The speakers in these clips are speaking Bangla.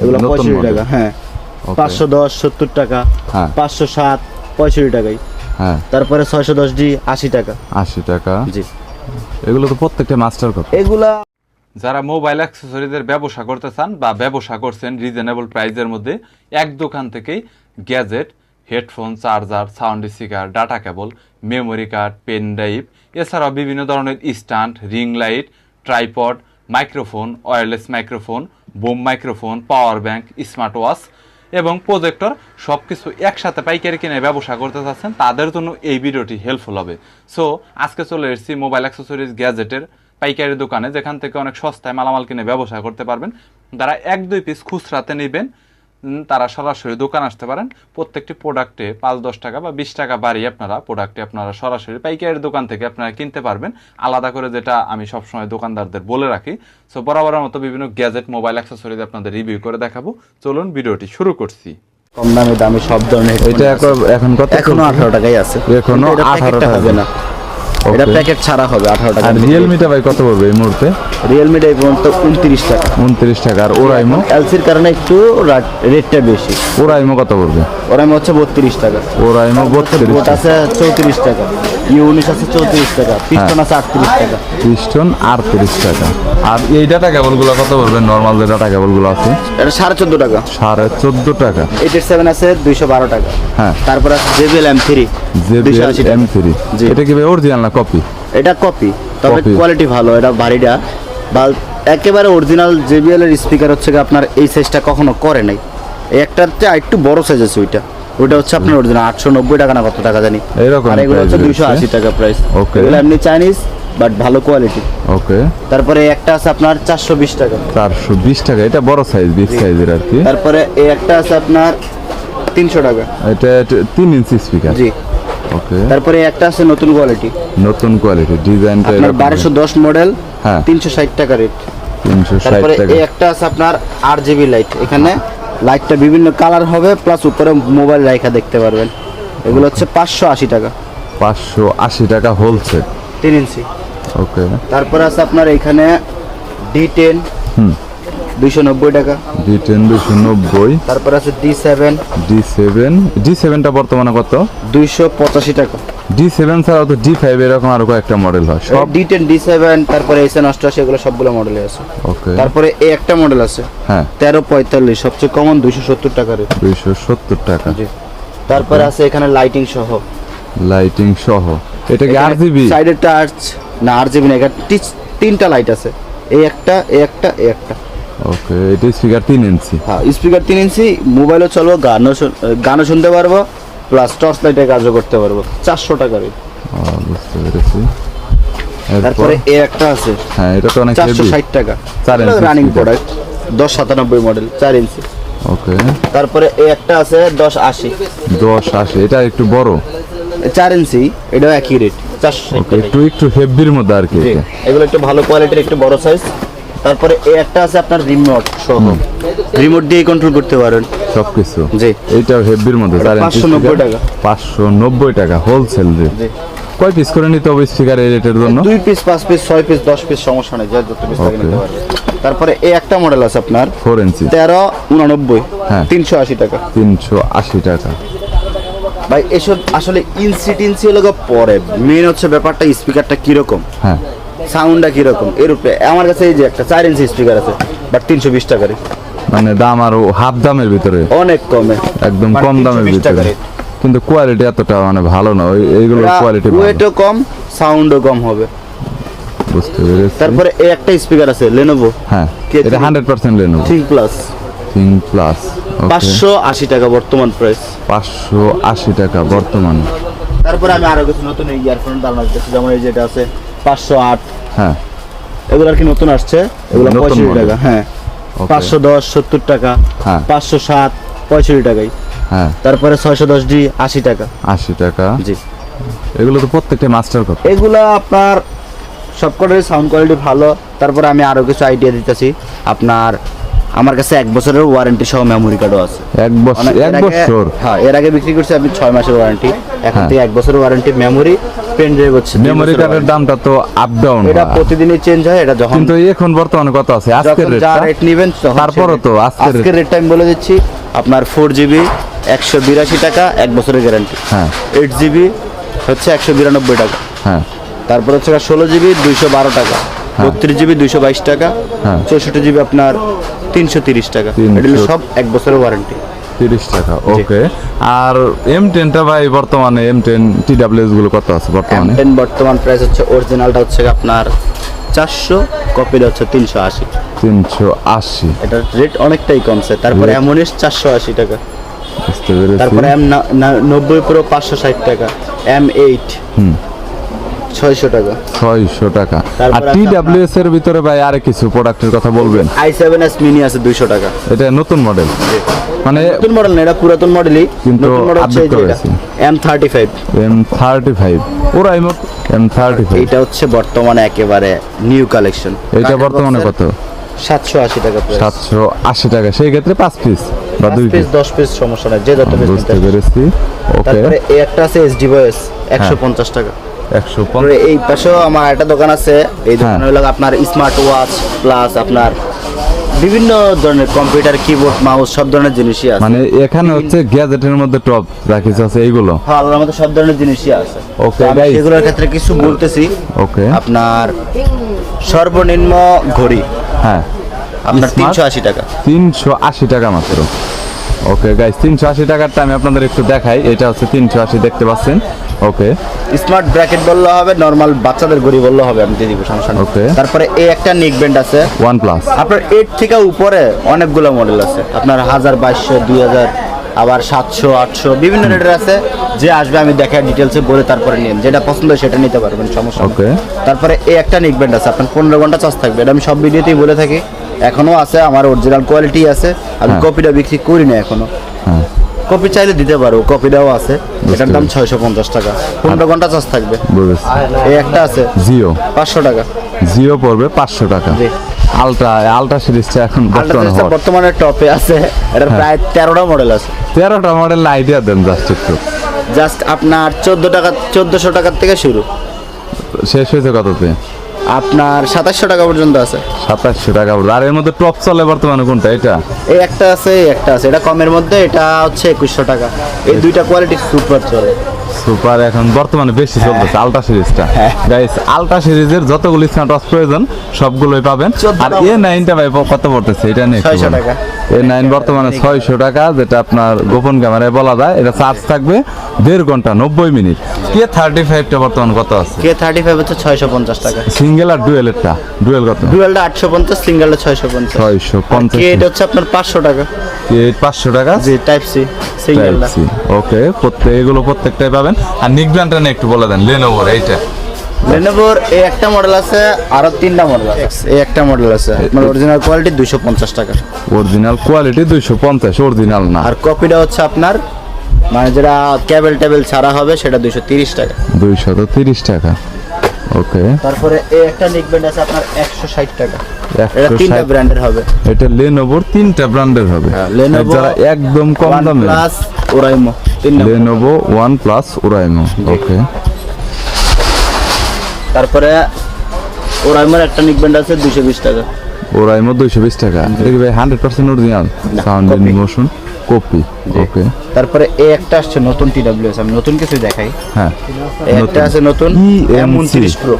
এগুলো পঁয়ষট্টি। টাকা হ্যাঁ. পাঁচশো দশ সত্তর টাকা হ্যাঁ। পাঁচশো সাত পঁয়ষট্টি টাকাই। হ্যাঁ। তারপরে ছয়শো দশ ডি আশি টাকা। আশি টাকা। জি। এগুলো তো প্রত্যেকটা মাস্টার কপি এগুলা যারা মোবাইল অ্যাক্সেসরিজের ব্যবসা করতে চান বা ব্যবসা করছেন রিজনেবল প্রাইসের মধ্যে এক দোকান থেকেই gadget headphone charger sound speaker data cable memory card pen drive এছাড়াও বিভিন্ন ধরনের stand ring light tripod microphone wireless microphone boom microphone, power bank, smart watch এবং প্রজেক্টর সব কিছু একসাথে পাইকারি কিনে ব্যবসা করতে চাচ্ছেন, তাদের জন্য এই ভিডিওটি হেল্পফুল হবে। সো আজকে চলে এসেছি মোবাইল অ্যাক্সেসরিজ গ্যাজেটের পাইকারি দোকানে, যেখান থেকে অনেক সস্তায় মালামাল কিনে ব্যবসা করতে পারবেন। তারা এক দুই পিস খুচরাতে নেবেন তারা সরাসরি দোকান আসতে পারেন। প্রত্যেকটি প্রোডাক্টে পাঁচ দশ টাকা বা বিশ টাকা বাড়িয়ে আপনারা প্রোডাক্টে আপনারা সরাসরি পাইকারি দোকান থেকে আপনারা কিনতে পারবেন। আলাদা করে যেটা আমি সবসময় দোকানদারদের বলে রাখি। সো বরাবরের মতো বিভিন্ন গ্যাজেট মোবাইল অ্যাক্সেসরিজ আপনাদের রিভিউ করে দেখাবো। চলুন ভিডিওটি শুরু করছি। কম দামে দামি সব ধরনের এটা এখন- কত? এখনও আঠারো টাকাই আছে। এখনও কিন্তু এটা 18 প্যাকেটটা টাকা। হবে না। এটা প্যাকেট ছাড়া হবে আঠারো টাকা। আর রিয়েলমিটা ভাই কত পড়বে এই মুহূর্তে? রিয়েলমি এই পর্যন্ত উনত্রিশ টাকা। উনত্রিশ টাকা। আর ওরাইমো এলসির কারণে একটু রেটটা বেশি। ওরাইমো কত পড়বে? ওরাম হচ্ছে বত্রিশ টাকা। ওরাইমো বত্রিশ বোট আছে চৌত্রিশ টাকা। ইউনিশ আছে চৌত্রিশ টাকা। পিস্টন আছে আটত্রিশ টাকা। পিস্টন আটত্রিশ টাকা। আর এই ডাটা কেবলগুলো কত পড়বে? নর্মাল যে ডাটা কেবলগুলো আছে? এটা সাড়ে চোদ্দ টাকা। সাড়ে চোদ্দ টাকা। এইট সেভেন আছে দুইশো বারো টাকা। হ্যাঁ। তারপর আছে জেবিএল এম থ্রি দুইশো আশি এম থ্রি জি। এটা কি ভাই অরিজিনাল না কপি এটা কপি তবে কোয়ালিটি ভালো এটা ভারীটা বা একেবারে অরিজিনাল জেবিএল এর স্পিকার হচ্ছে আপনার এই সাইজটা কখনো করে নাই। এই একটার চেয়ে একটু বড় সাইজ আছে ওইটা। ওইটা হচ্ছে আপনার অরিজিনাল আটশো নব্বই টাকা না কত টাকা জানি। এরকম আর এগুলো হচ্ছে রয়েছে। আশি টাকা প্রাইস ওকে এগুলো এমনি চাইনিজ বাট ভালো কোয়ালিটি ওকে তারপরে একটা আছে আপনার চারশো বিশ টাকা। চারশো বিশ টাকা এটা বড় সাইজ বিগ সাইজের আর কি। তারপরে এই একটা আছে আপনার তিনশো টাকা। এটা তিন ইঞ্চি স্পিকার জি। ওকে। তারপরে একটা আছে নতুন কোয়ালিটি নতুন কোয়ালিটি ডিজাইনটা আপনার বারোশো দশ মডেল হ্যাঁ। তিনশো ষাট টাকা রেট তিনশো ষাট তারপরে এই একটা আছে আপনার আট জিবি লাইট এখানে লাইটটা বিভিন্ন কালার হবে প্লাস উপরে মোবাইল রাইখা দেখতে পারবেন। এগুলো হচ্ছে পাঁচশো আশি টাকা। পাঁচশো আশি টাকা হোলসেল তিন ইঞ্চি ওকে তারপরে আছে আপনার এখানে ডি টেন হুম। দুইশো নব্বই টাকা। ডি টেন দুশো নব্বই। তারপরে আছে D seven D seven D সেভেনটা বর্তমানে কত? দুইশো পঁচাশি টাকা। ডি সেভেন ছাড়াও তো ডি ফাইভ এরকম আরও কয়েকটা মডেল হয়। সব ডি টেন ডি সেভেন তারপরে এস এন অষ্টআশি এগুলো সবগুলো মডেলে আছে। ওকে তারপরে এই একটা মডেল আছে। হ্যাঁ। তেরো পঁয়তাল্লিশ সবচেয়ে কমন দুইশো সত্তর টাকা রেট দুইশো সত্তর টাকা। জি। তারপরে আছে এখানে লাইটিং সহ। লাইটিং সহ। এটা কি আর জিবি সাইডের টাচ না আর জিবি না এখানে টি- তিনটা লাইট আছে। এই একটা এই একটা এই একটা। ওকে এটা স্পিকার তিন ইঞ্চি হ্যাঁ স্পিকার তিন ইঞ্চি মোবাইলও চলবো গানও গানও শুনতে পারব প্লাস টর্চ লাইটে কাজও করতে পারব। চারশো টাকা রেট ও, বুঝতে পেরেছি। তারপরে এই একটা আছে। হ্যাঁ এটা তো অনেক চারশো ষাট টাকা। চার ইঞ্চি রানিং প্রোডাক্ট দশ সাতানব্বই মডেল চার ইঞ্চি ওকে তারপরে এই একটা আছে দশ আশি। দশ আশি এটা একটু বড়। চার ইঞ্চি এটাও একই রেট চারশো একটু একটু হেভির মধ্যে আর কি এগুলো একটু ভালো কোয়ালিটির একটু বড় সাইজ তারপরে এই একটা আছে আপনার রিমোট সহ। রিমোট দিয়ে কন্ট্রোল করতে পারেন। সবকিছু। জি। এইটাও হেভির মধ্যে চার 590 টাকা। পাঁচশো নব্বই টাকা হোলসেল রেট জি। কয় পিস করে নিতে হবে স্পিকার এই রেটের জন্য? দুই পিস পাঁচ পিস ছয় পিস দশ পিস সমস্যা নেই যা যত পিস. নিতে পারবে তারপরে এই একটা মডেল আছে আপনার। ফোর ইঞ্চি তেরো উনানব্বই হ্যাঁ। তিনশো আশি টাকা। তিনশো আশি টাকা। ভাই এসব আসলে ইঞ্চি টিনসি হলো পরে। মেন হচ্ছে ব্যাপারটা স্পিকারটা কীরকম? হ্যাঁ। সাউন্ডটা কীরকম? এর উপরে আমার কাছে এই যে একটা চার ইঞ্চি স্পিকার আছে বাট তিনশো বিশ টাকারে মানে দাম আর হাফ দামের ভিতরে। অনেক কমে। একদম মানে কম দামের 320 টাকা ভিতরে। কিন্তু কোয়ালিটি এতটা মানে ভালো না ওই এইগুলোর কোয়ালিটি ওয়েটও কম সাউন্ডও কম হবে। বুঝতে পেরেছি। তারপরে এই একটা স্পিকার আছে লেনোভো হ্যাঁ এটা হান্ড্রেড পার্সেন্ট লেনো থ্রি প্লাস পাঁচশো আশি টাকা বর্তমান প্রাইস পাঁচশো আশি টাকা বর্তমান। তারপরে আমি আরও কিছু নতুন ইয়ারফোন দাম যেমন এই যেটা আছে পাঁচশো আট। হ্যাঁ। এগুলো আর কি নতুন আসছে? এগুলো পঁয়ষট্টি টাকা হ্যাঁ। পাঁচশো দশ সত্তর টাকা হ্যাঁ। পাঁচশো সাত পঁয়ষট্টি টাকাই। হ্যাঁ। তারপরে ছয়শো দশ ডি আশি টাকা। আশি টাকা। জি। এগুলো তো প্রত্যেকটা মাস্টার কপি এগুলো আপনার সবকটারই সাউন্ড কোয়ালিটি ভালো। তারপরে আমি আরও কিছু আইডিয়া দিতেছি। আপনার আমার কাছে এক বছরের ওয়ারেন্টি সহ মেমোরি কার্ডও আছে। এক বছর এক বছর? হ্যাঁ এর আগে বিক্রি করছি আমি ছয় মাসের ওয়ারেন্টি এখন হ্যাঁ। থেকে এক বছরের ওয়ারেন্টি মেমোরি পেন ড্রাইভ হচ্ছে মেমোরি কার্ডের দামটা তো আপ ডাউন এটা প্রতিদিনই চেঞ্জ হয় এটা যখন কিন্তু এখন বর্তমানে কত আছে? আজকের যখন যা রেট নেবেন তখন তারপরও তো আজকের রেটটা আমি বলে দিচ্ছি আপনার ফোর জিবি একশো বিরাশি টাকা এক বছরের গ্যারান্টি হ্যাঁ। এইট জিবি হচ্ছে একশো বিরানব্বই টাকা। হ্যাঁ। তারপর হচ্ছে ষোলো জিবি দুইশো বারো টাকা। বত্রিশ জিবি দুইশো বাইশ টাকা হ্যাঁ। চৌষট্টি জিবি আপনার তিনশো তিরিশ টাকা। এটা সব এক বছরের ওয়ারেন্টি তিরিশ টাকা ওকে। আর এম টেনটা ভাই বর্তমানে এম টেন টি গুলো কত আছে বর্তমানে? টেন বর্তমান প্রাইস হচ্ছে অরিজিনালটা হচ্ছে আপনার চারশো কপিটা হচ্ছে তিনশো আশি। তিনশো আশি। এটার রেট অনেকটাই কমছে তারপরে অ্যামোনিস চারশো আশি টাকা। তারপরে এম নব্বই প্রো পাঁচশো ষাট টাকা এম এইট ছয়শো টাকা। ছয়শো টাকা। আর টি ডাব্লিউএস এর ভিতরে ভাই আর কিছু প্রোডাক্টের কথা বলবেন? আই সেভেন এস মিনি আছে দুইশো টাকা। এটা নতুন মডেল মানে নতুন মডেল না এটা পুরাতন মডেলই কিন্তু নতুন মডেল হচ্ছে update করা হয়েছে। M thirty five M thirty five ওরাই মত এম থার্টি ফাইভ এইটা হচ্ছে বর্তমানে একেবারে নিউ কালেকশন এইটা বর্তমানে কত? সাতশো আশি টাকা সাতশো আশি টাকা। সেই ক্ষেত্রে পাঁচ পিস বা দুই পিস দশ পিস সমস্যা নাই যে যত পিস বুঝতে পেরেছি। ওকে তারপরে একটা আছে এসডি বয়েস একশো হ্যাঁ। পঞ্চাশ টাকা। একশো তারপরে এই পাশেও আমার একটা দোকান আছে। এই দোকানে হ্যাঁ। হলো আপনার স্মার্ট ওয়াচ প্লাস আপনার বিভিন্ন ধরনের কম্পিউটার কিবোর্ড মাউস সব ধরনের জিনিসই আছে। মানে এখানে হচ্ছে গ্যাজেটের মধ্যে টপ যা আছে এইগুলো? হ্যাঁ আল্লাহর মধ্যে সব ধরনের জিনিসই আছে। Okay, তো আমি ক্ষেত্রে কিছু বলতেছি। ওকে আপনার সর্বনিম্ন ঘড়ি। হ্যাঁ। আপনার Smart? তিনশো আশি টাকা। তিনশো আশি টাকা মাত্র। ওকে গাইস তিনশো আশি টাকারটা আমি আপনাদের একটু দেখাই। এটা হচ্ছে তিনশো আশি দেখতে পাচ্ছেন? ওকে। স্মার্ট ব্র্যাকেট বললে হবে নর্মাল বাচ্চাদের ঘড়ি বললে হবে আমি দিয়ে দিব সমস্যা নেই। তারপরে এই একটা নেক ব্যান্ড আছে। ওয়ান প্লাস আপনার এইট থেকে উপরে অনেকগুলো মডেল আছে। আপনার হাজার বাইশশো দুই হাজার আবার সাতশো আটশো বিভিন্ন রেটের আছে। যে আসবে আমি দেখা ডিটেলসে বলে তারপরে নিন যেটা পছন্দ সেটা নিতে পারবেন সমস্যা। Okay. তারপরে এই একটা নিক ব্যান্ড আছে। আপনার পনেরো ঘণ্টা চার্জ থাকবে। এটা আমি সব ভিডিওতেই বলে থাকি। এখনও আছে আমার অরিজিনাল কোয়ালিটি আছে। আমি হ্যাঁ। কপিটা বিক্রি করি না এখনও। হ্যাঁ। কপি চাইলে দিতে পারো কপিটাও আছে। এটার দাম ছয়শো পঞ্চাশ টাকা। পনেরো ঘণ্টা চার্জ থাকবে? এই একটা আছে। জিও পাঁচশো টাকা। জিও পড়বে পাঁচশো টাকা। আলট্রা আলট্রা সিরিজটা এখন বর্তমানে বর্তমানে টপে আছে। এটার হ্যাঁ। প্রায় তেরোটা মডেল আছে। তেরোটা মডেল আইডিয়া দেন জাস্ট একটু। জাস্ট আপনার চোদ্দ টাকা চোদ্দশো টাকার থেকে শুরু। শেষ হয়েছে কততে? আপনার সাতাশশো টাকা পর্যন্ত আছে। সাতাশশো টাকা। আর এর মধ্যে টপ চলে বর্তমানে কোনটা? এটা? এই একটা আছে এই একটা আছে। এটা কমের মধ্যে এটা হচ্ছে একুশশো টাকা। এই দুইটা কোয়ালিটি সুপার চলে। সুপার এখন বর্তমানে বেশি চলতেছে আলট্রা সিরিজটা হ্যাঁ। গাইস আলট্রা সিরিজের যতগুলো স্মার্ট ওয়াচ প্রয়োজন সবগুলোই পাবেন। আর এ নাইনটা ভাই কত পড়তেছে? এটা নিয়ে একটু 600 টাকা। এ নাইন বর্তমানে ছয়শো টাকা যেটা আপনার গোপন ক্যামেরায় বলা যায়। এটা চার্জ থাকবে দেড় ঘণ্টা নব্বই মিনিট। কে থার্টি ফাইভটা বর্তমান কত আছে? কে থার্টি ফাইভ হচ্ছে ছয়শো পঞ্চাশ টাকা। সিঙ্গেল আর ডুয়েলেরটা ডুয়েল কত? ডুয়েলটা আটশো পঞ্চাশ সিঙ্গেলটা ছয়শো পঞ্চাশ। ছয়শো পঞ্চাশ কে এটা হচ্ছে আপনার পাঁচশো টাকা। কে পাঁচশো টাকা? জি টাইপ সি সিঙ্গেলটা ওকে প্রত্যেক এগুলো প্রত্যেকটাই পাবেন। আর নিক ব্র্যান্ডটা নিয়ে একটু বলে দেন লেনোভোর এইটা। লেনোভোর এই একটা মডেল আছে আরও তিনটা মডেল আছে। এই একটা মডেল আছে। আপনার অরিজিনাল কোয়ালিটি দুইশো পঞ্চাশ টাকা। অরিজিনাল কোয়ালিটি দুইশো পঞ্চাশ অরিজিনাল না। আর কপিটা হচ্ছে আপনার মানে যেটা ক্যাবেল টেবিল ছাড়া হবে সেটা দুইশো তিরিশ টাকা। দুইশত তিরিশ টাকা। ওকে তারপরে এই একটা নিকব্যান্ড আছে আপনার একশো ষাট টাকা। এটা তিনটা ব্র্যান্ডের হবে। এটা লেনোভোর তিনটা ব্র্যান্ডের হবে। হ্যাঁ, Lenovo, একদম কম দামে প্লাস ওরাইমো তিন Lenovo one plus Oraimo okay তারপরে ওরাইমোর একটা নিকব্যান্ড আছে দুইশো বিশ টাকা। ওরাইমো দুইশো বিশ টাকা। দেখবে hundred percent original sound. Motion copy okay তারপরে এই একটা আসছে নতুন আমি নতুন কিছু দেখাই। হ্যাঁ একটা আছে নতুন এম উনত্রিশ প্রো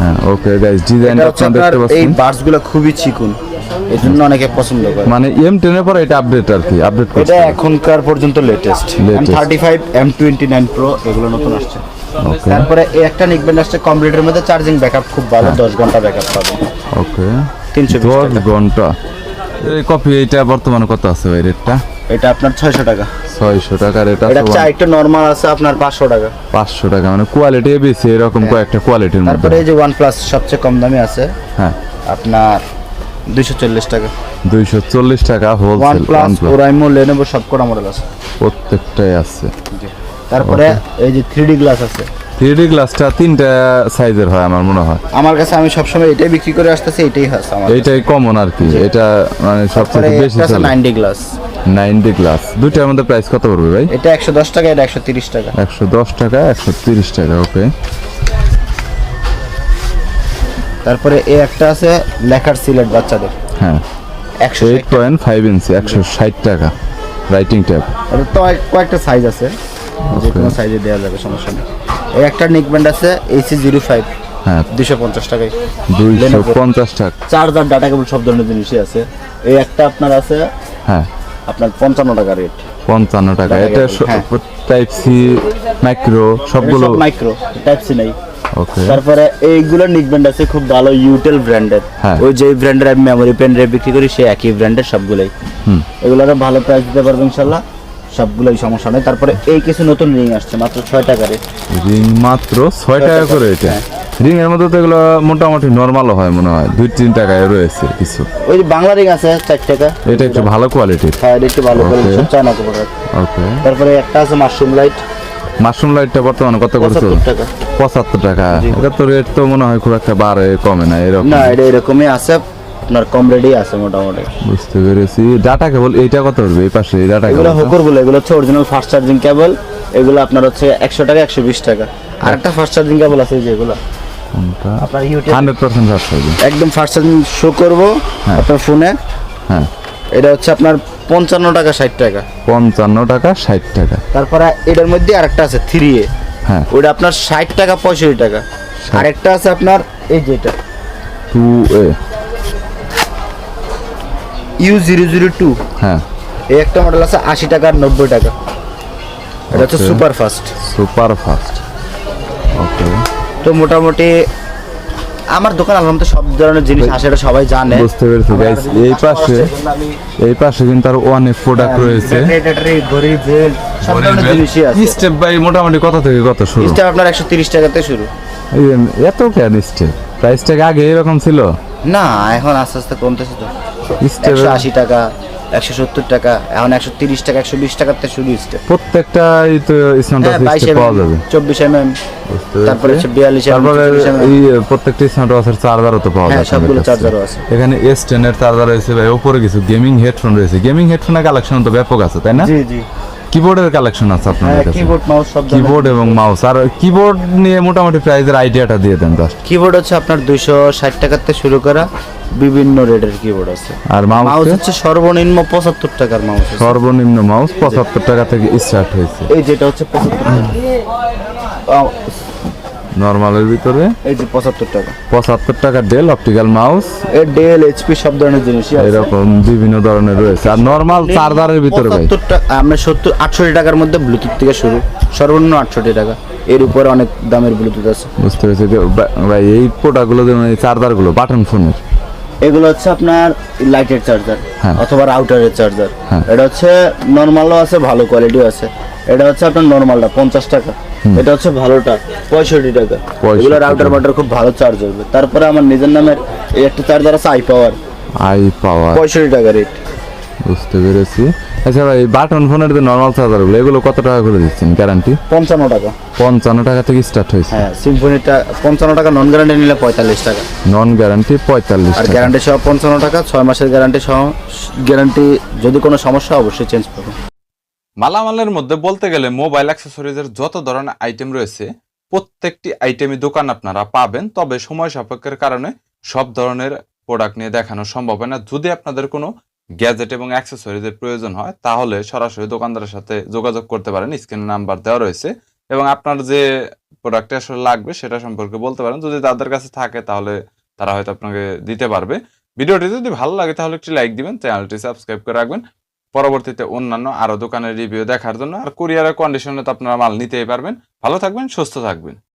হ্যাঁ ওকে গাইস হচ্ছে আপনারা দেখতে পাচ্ছেন। খুবই চিকুন। এই জন্য অনেকে পছন্দ করে। মানে এম টেনের পরে এটা আপডেট আর কি আপডেট এটা এখনকার পর্যন্ত latest M thirty five M twenty nine pro এগুলো নতুন আসছে। তারপরে এই একটা নিকবেন্ড আসছে কমপ্লিটের মধ্যে চার্জিং ব্যাকআপ খুব ভালো দশ ঘণ্টা ব্যাকআপ পাবেন ওকে তিনশো বিশ দশ টাকা। ঘণ্টা। এই কপি এটা বর্তমানে কত আছে ভাই রেটটা এটা আপনার ছয়শো টাকা। ছয়শো টাকা রেট এটা আছে চা একটু নর্মাল আছে আপনার পাঁচশো টাকা। পাঁচশো টাকা মানে কোয়ালিটি বেশি এরকম কয়েকটা কোয়ালিটির মধ্যে। তারপরে এই যে প্লাস সবচেয়ে কম দামি আছে হ্যাঁ। আপনার দুইশো চল্লিশ টাকা। দুইশো চল্লিশ টাকা one wholesale plus Oraimo Lenovo সব কটা মডেল আছে। প্রত্যেকটাই আছে। তারপরে এই যে থ্রি গ্লাস আছে। থ্রি গ্লাসটা তিনটা সাইজের হয় আমার মনে হয়। আমার কাছে আমি সবসময় এটাই বিক্রি করে আসতেছি এটাই হচ্ছে আমার এইটাই কমন আর কি এটা মানে সবচেয়ে বেশি চলে। নাইনটি গ্লাস নাইনটি গ্লাস দুইটার মধ্যে প্রাইস কত পড়বে ভাই? এটা একশো দশ টাকা এটা একশো তিরিশ টাকা। একশো দশ টাকা একশো তিরিশ টাকা ওকে তারপরে এ একটা আছে লেখার সিলেট বাচ্চাদের। হ্যাঁ। একশো এইট পয়েন্ট ফাইভ ইঞ্চি একশো ষাট টাকা রাইটিং ট্যাব এটা তো কয়েকটা সাইজ আছে। যে কোনো সাইজে দেওয়া যাবে সমস্যা নেই। এই একটা নিকব্যান্ড আছে এসি জিরো ফাইভ হ্যাঁ। দুশো পঞ্চাশ টাকায়। দুইশো পঞ্চাশ টাকা। চার্জার ডাটা কেবল সব ধরনের জিনিসই আছে। এই একটা আপনার আছে হ্যাঁ। আপনার পঞ্চান্ন টাকা রেট পঞ্চান্ন টাকা। এটা। টাইপ সি মাইক্রো সবগুলো? মাইক্রো টাইপ সি নাই। তারপরে এইগুলো নিকব্যান্ড আছে খুব ভালো ইউটেল ব্র্যান্ডের। ওই যে ব্র্যান্ডের আমি মেমোরি পেন বিক্রি করি সেই একই ব্র্যান্ডের সবগুলোই। হুম। এগুলোরও ভালো প্রাইস দিতে পারব ইনশাল্লাহ। সবগুলোই সমস্যা নেই। তারপরে এই কিছু নতুন রিং আসছে মাত্র ছয় টাকা রেট রিং মাত্র ছয় টাকা করে এটা। রিং এর মধ্যে তো এগুলো মোটামুটি নর্মালও হয় মনে হয়। দুই তিন টাকায় রয়েছে কিছু। ওই যে বাংলা রিং আছে চার টাকা। এটা একটু ভালো কোয়ালিটির হ্যাঁ এটা একটু ভালো Okay. সব চায়না কাপড়ের ওকে তারপরে একটা আছে মাশরুম লাইট মাশরুম লাইটটা বর্তমানে কত করে চলে পঁচাত্তর টাকা। পঁচাত্তর টাকা। এটা তো রেট তো মনে হয় খুব একটা বাড়ে কমে না এরকম। না এটা এরকমই আছে। আপনার কম রেডি আছে মোটামুটি। বুঝতে পেরেছি। ডাটা কেবল এইটা কত পড়বে এই পাশে এই ডাটা এগুলো হোকর বলে এগুলো হচ্ছে অরিজিনাল ফাস্ট চার্জিং কেবল এগুলো আপনার হচ্ছে একশো টাকা একশো বিশ টাকা। আর একটা ফাস্ট চার্জিং কেবল আছে এই যে এগুলো। আপনার ইউটিউব হান্ড্রেড পার্সেন্ট ফাস্ট হবে একদম ফাস্ট চার্জিং শো করব আপনার ফোনে হ্যাঁ। এটা হচ্ছে আপনার পঞ্চান্ন টাকা ষাট টাকা। পঞ্চান্ন টাকা ষাট টাকা। তারপরে এটার মধ্যে আরেকটা আছে থ্রি এ হ্যাঁ। ওটা আপনার ষাট টাকা পঁয়ষট্টি টাকা। আরেকটা আছে আপনার এই যেটা two A U zero zero two হ্যাঁ। এই একটা মডেল আছে আশি টাকা আর নব্বই টাকা। এটা হচ্ছে super fast super fast okay তো মোটামুটি আমার দোকান আলহামদুলিল্লাহ সব ধরনের জিনিস আসে এটা সবাই জানে। বুঝতে পেরেছি গাইস এই পাশে এই পাশে কিন্তু আর অনেক প্রোডাক্ট রয়েছে। সব ধরনের জিনিসই আছে। স্টেপ বাই মোটামুটি কত থেকে কত শুরু? স্টার আপনার একশো তিরিশ টাকাতে শুরু। এত কেন স্টেপ প্রাইসটা আগে এরকম ছিল? না এখন আস্তে আস্তে কমতেছে তো। স্টেপ একশো আশি টাকা একশো সত্তর টাকা এখন একশো তিরিশ টাকা একশো বিশ শুরু স্টেপ প্রত্যেকটাই তো স্মার্ট হ্যাঁ পাওয়া যাবে। চব্বিশ এম এম তারপরে হচ্ছে বিয়াল্লিশ তারপরে এই প্রত্যেকটি চার্জারও তো পাওয়া হ্যাঁ, যায় সবগুলো চার্জারও আছে। এখানে এস চার্জার রয়েছে ভাই উপরে কিছু গেমিং হেডফোন রয়েছে। গেমিং হেডফোনের কালেকশন তো ব্যাপক আছে তাই না? জি জি। কিবোর্ডের কালেকশন আছে আপনাদের হ্যাঁ কাছে? কিবোর্ড মাউস সব কিবোর্ড এবং মাউস আর কিবোর্ড নিয়ে মোটামুটি প্রাইজের আইডিয়াটা দিয়ে দেন জাস্ট কিবোর্ড হচ্ছে আপনার দুইশো ষাট টাকাতে শুরু করা। বিভিন্ন রেটের কিবোর্ড আছে। আর মাউস হচ্ছে সর্বনিম্ন পঁচাত্তর টাকার মাউস সর্বনিম্ন মাউস পঁচাত্তর টাকা থেকে স্টার্ট হয়েছে। এই যেটা হচ্ছে পঁচাত্তর নর্মালের ভিতরে? এই যে পঁচাত্তর টাকা। পঁচাত্তর টাকা ডেল অপটিক্যাল মাউস এর ডেল এইচপি সব ধরনের জিনিসই আছে। এরকম বিভিন্ন ধরনের রয়েছে। আর নর্মাল চার্জারের ভিতরে ভাই? টাকা আমরা সত্তর আটষট্টি টাকার মধ্যে ব্লুটুথ থেকে শুরু। সর্বনিম্ন আটষট্টি টাকা। এর উপরে অনেক দামের ব্লুটুথ আছে। বুঝতে পেরেছি। যে ভাই এই প্রোডাক্টগুলো যেমন এই চার্জারগুলো বাটন ফোনের এগুলো হচ্ছে আপনার লাইটের চার্জার হ্যাঁ। অথবা রাউটারের চার্জার হ্যাঁ। এটা হচ্ছে নর্মালও আছে ভালো কোয়ালিটিও আছে। এটা হচ্ছে আপনার নর্মালটা পঞ্চাশ টাকা। এটা হচ্ছে ভালোটা পঁয়ষট্টি টাকা। 65 এগুলো রাউটার। বাটার খুব ভালো চার্জ হবে। তারপরে আমার নিজের নামের একটা চার্জার আছে আই পাওয়ার আই পাওয়ার পঁয়ষট্টি টাকা রেট বুঝতে পেরেছি। আচ্ছা ভাই বাটন ফোনের যে নর্মাল চার্জারগুলো এগুলো কত টাকা করে দিচ্ছেন? গ্যারান্টি পঞ্চান্ন টাকা। পঞ্চান্ন টাকা থেকে স্টার্ট হয়েছে। হ্যাঁ সিম্ফনিটা পঞ্চান্ন টাকা নন গ্যারান্টি নিলে পঁয়তাল্লিশ টাকা। নন গ্যারান্টি পঁয়তাল্লিশ আর টাকা। গ্যারান্টি সহ পঞ্চান্ন টাকা ছয় মাসের গ্যারান্টি সহ গ্যারান্টি যদি কোনো সমস্যা অবশ্যই চেঞ্জ পাবেন মালামালের মধ্যে বলতে গেলে মোবাইল অ্যাক্সেসরিজের যত ধরনের আইটেম রয়েছে প্রত্যেকটি আইটেমই দোকান আপনারা পাবেন তবে সময় সাপেক্ষের কারণে সব ধরনের প্রোডাক্ট নিয়ে দেখানো সম্ভব হয় না। যদি আপনাদের কোনো গ্যাজেট এবং অ্যাক্সেসরিজের প্রয়োজন হয়, তাহলে সরাসরি দোকানদারের সাথে যোগাযোগ করতে পারেন। স্ক্রিনে নাম্বার দেওয়া রয়েছে। এবং আপনার যে প্রোডাক্টটা আসলে লাগবে, সেটা সম্পর্কে বলতে পারেন। যদি তাদের কাছে থাকে, তাহলে তারা হয়তো আপনাকে দিতে পারবে। ভিডিওটি যদি ভালো লাগে, তাহলে একটি লাইক দিবেন, চ্যানেলটি সাবস্ক্রাইব করে রাখবেন। পরবর্তীতে অন্যান্য আরও দোকানের রিভিউ দেখার জন্য আর কুরিয়ারের কন্ডিশনে তো আপনারা মাল নিতেই পারবেন। ভালো থাকবেন, সুস্থ থাকবেন।